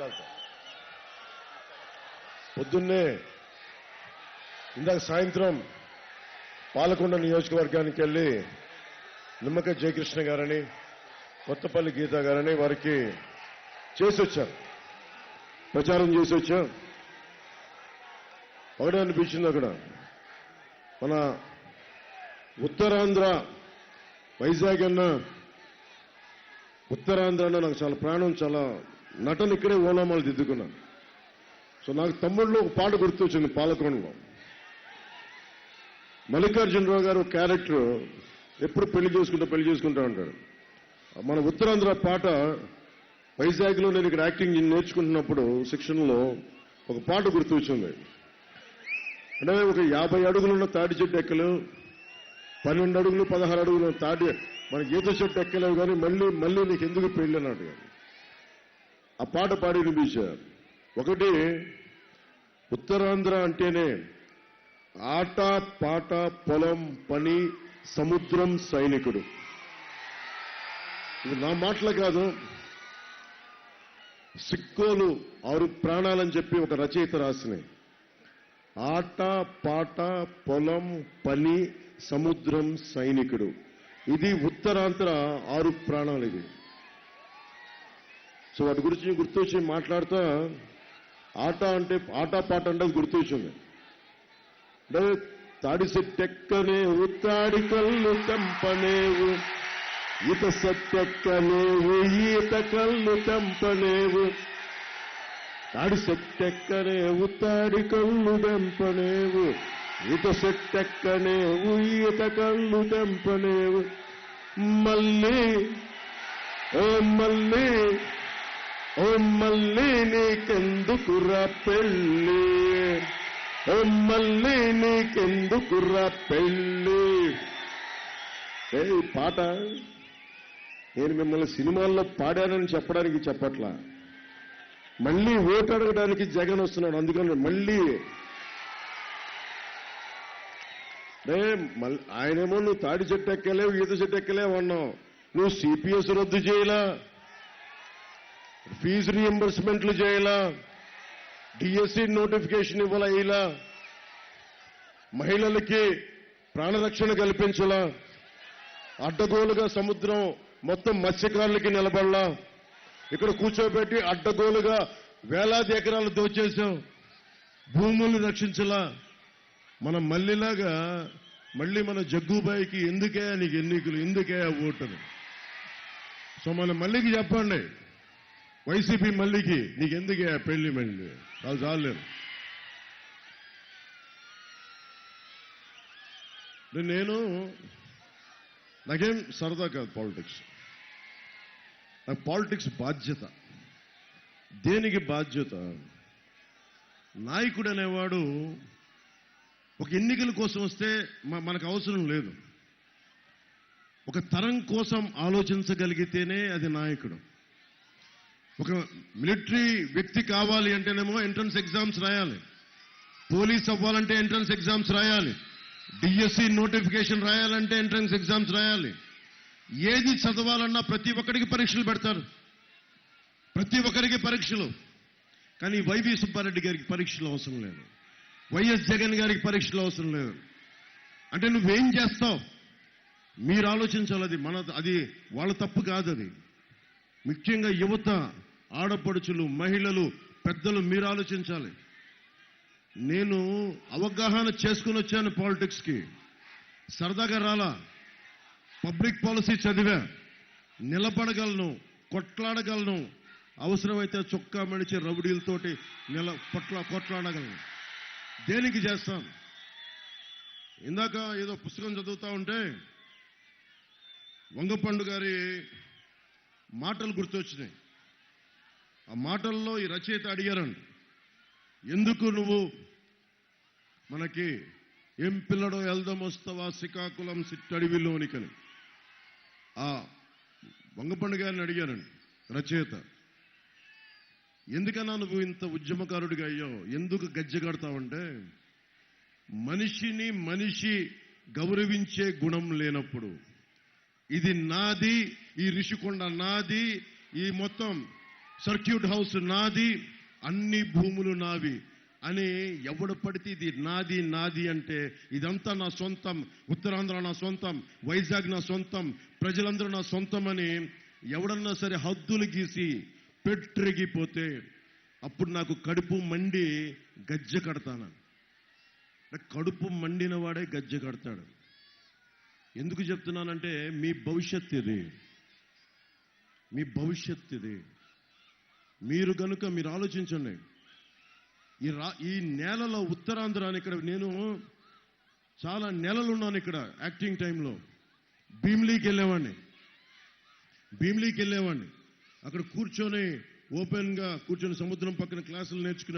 చాలు పొద్దున్నే ఇందాక సాయంత్రం పాలకొండ నియోజకవర్గానికి వెళ్ళి నిమ్మక జయకృష్ణ గారని కొత్తపల్లి గీత గారని వారికి చేసి వచ్చారు ప్రచారం చేసి వచ్చాం. ఒకటే అనిపించింది అక్కడ. మన ఉత్తరాంధ్ర వైజాగ్ అన్న ఉత్తరాంధ్ర అన్న నాకు చాలా ప్రాణం చాలా నటన ఇక్కడే ఓనామాలు దిద్దుకున్నాను సో నాకు తమ్ముళ్ళు ఒక పాట గుర్తొచ్చింది పాలకొండలో. మల్లికార్జునరావు గారు క్యారెక్టర్ ఎప్పుడు పెళ్ళి చేసుకుంటా పెళ్ళి చేసుకుంటా ఉంటాడు మన ఉత్తరాంధ్ర పాట వైజాగ్లో నేను ఇక్కడ యాక్టింగ్ నేర్చుకుంటున్నప్పుడు శిక్షణలో ఒక పాట గుర్తొచ్చింది. అంటే ఒక యాభై అడుగులున్న తాటి చెట్టు ఎక్కలు పన్నెండు అడుగులు పదహారు అడుగులు ఉన్న తాటి మన ఈత చెట్టు ఎక్కలేవు కానీ మళ్ళీ మళ్ళీ నీకు ఎందుకు పెళ్ళి అన్నట్టు ఆ పాట పాడి వినిపించారు ఒకటి ఉత్తరాంధ్ర అంటేనే ఆట పాట పొలం పని సముద్రం సైనికుడు. ఇది నా మాటలు కాదు. సిక్కోలు ఆరు ప్రాణాలని చెప్పి ఒక రచయిత రాసినాయి ఆట పాట పొలం పని సముద్రం సైనికుడు. ఇది ఉత్తరాంధ్ర ఆరు ప్రాణాలు ఇది. సో వాటి గురించి గుర్తొచ్చి మాట్లాడుతా. ఆట అంటే ఆట పాట అంటే అది గుర్తొచ్చింది అంటే తాడి టెక్కనేవు తాడి కళ్ళు తెంపనేవు. ఈత సెట్టెక్కనేవు ఈత కళ్ళు తెంపనేవు. తాడి సెట్టెక్కనేవు తాడి కళ్ళు తెంపనేవు. ఈత సెట్టెక్కనేవు ఈత కళ్ళు తెంపనేవు. మళ్ళీ ఓ మళ్ళీ ఓ మళ్ళీ నీకెందుకురా పెళ్ళి? ఓ మళ్ళీ నీకెందుకురా పెళ్ళి? ఏ పాట నేను మిమ్మల్ని సినిమాల్లో పాడానని చెప్పడానికి చెప్పట్లా. మళ్ళీ ఓటు అడగడానికి జగన్ వస్తున్నాడు అందుకని మళ్ళీ. రే మళ్ళీ ఆయనేమో నువ్వు తాడి చెట్టు ఎక్కలేవు ఈత చెట్టు ఎక్కలేవు అన్నావు. నువ్వు సిపిఎస్ రద్దు చేయలా? ఫీజు రీఎంబర్స్మెంట్లు చేయాలా? డిఎస్సి నోటిఫికేషన్ ఇవ్వలేలా మహిళలకి ప్రాణరక్షణ కల్పించలా? అడ్డగోలుగా సముద్రం మొత్తం మత్స్యకారులకి నిలబడలా? ఇక్కడ కూర్చోబెట్టి అడ్డగోలుగా వేలాది ఎకరాలు దోచేశాం. భూముల్ని రక్షించలా? మనం మళ్ళీలాగా మళ్ళీ మన జగ్గుబాయికి ఎందుకే నీకు ఎన్నికలు ఎందుకే ఆ సో మన మళ్ళీకి చెప్పండి. వైసీపీ మళ్ళీకి నీకెందుకే పెళ్ళి మళ్ళీ? చాలా చాలేదు నేను నాకేం సరదా కాదు పాలిటిక్స్. నాకు పాలిటిక్స్ బాధ్యత. దేనికి బాధ్యత? నాయకుడు అనేవాడు ఒక ఎన్నికల కోసం వస్తే మనకు అవసరం లేదు. ఒక తరం కోసం ఆలోచించగలిగితేనే అది నాయకుడు. ఒక మిలిటరీ వ్యక్తి కావాలి అంటేనేమో ఎంట్రన్స్ ఎగ్జామ్స్ రాయాలి. పోలీస్ అవ్వాలంటే ఎంట్రన్స్ ఎగ్జామ్స్ రాయాలి. డిఎస్సి నోటిఫికేషన్ రాయాలంటే ఎంట్రన్స్ ఎగ్జామ్స్ రాయాలి. ఏది చదవాలన్నా ప్రతి ఒక్కరికి పరీక్షలు పెడతారు. ప్రతి ఒక్కరికి పరీక్షలు. కానీ వైవి సుబ్బారెడ్డి గారికి పరీక్షలు అవసరం లేదు. వైఎస్ జగన్ గారికి పరీక్షలు అవసరం లేదు. అంటే నువ్వేం చేస్తావు? మీరు ఆలోచించాలి అది మన అది వాళ్ళ తప్పు కాదు అది. ముఖ్యంగా యువత ఆడపడుచులు మహిళలు పెద్దలు మీరు ఆలోచించాలి. నేను అవగాహన చేసుకుని వచ్చాను పాలిటిక్స్కి. సరదాగా రాలా. పబ్లిక్ పాలసీ చదివా. నిలబడగలను కొట్లాడగలను. అవసరమైతే చొక్కా మడిచి రౌడీలతోటి నిల కొట్లా కొట్లాడగలను. దేనికి చేస్తాను? ఇందాక ఏదో పుస్తకం చదువుతా ఉంటే వంగపండు గారి మాటలు గుర్తొచ్చినాయి. ఆ మాటల్లో ఈ రచయిత అడిగారండి ఎందుకు నువ్వు మనకి ఏం పిల్లడో ఎల్దమొస్తవా శ్రీకాకుళం సిట్టడివిలోనికని? ఆ వంగపండు గారిని అడిగారండి రచయిత ఎందుకన్నా నువ్వు ఇంత ఉద్యమకారుడిగా అయ్యావు? ఎందుకు గజ్జగడతావంటే మనిషిని మనిషి గౌరవించే గుణం లేనప్పుడు. ఇది నాది ఈ రిషికొండ నాది ఈ మొత్తం సర్క్యూట్ హౌస్ నాది అన్ని భూములు నావి అని ఎవడు పడితే ఇది నాది నాది అంటే ఇదంతా నా సొంతం ఉత్తరాంధ్ర నా సొంతం వైజాగ్ నా సొంతం ప్రజలందరూ నా సొంతం అని ఎవడన్నా సరే హద్దులు గీసి పెట్రెగిపోతే అప్పుడు నాకు కడుపు మండి గజ్జె కడతాను. కడుపు మండిన వాడే గజ్జె కడతాడు. ఎందుకు చెప్తున్నానంటే మీ భవిష్యత్ ఇది. మీ భవిష్యత్ ఇది. మీరు గనుక మీరు ఆలోచించండి. ఈ రా ఈ నేలలో ఉత్తరాంధ్ర ఇక్కడ నేను చాలా నెలలు ఉన్నాను ఇక్కడ యాక్టింగ్ టైంలో. భీమ్లీకి వెళ్ళేవాడిని. భీమ్లీకి వెళ్ళేవాడిని. అక్కడ కూర్చొని ఓపెన్గా కూర్చొని సముద్రం పక్కన క్లాసులు నేర్చుకునే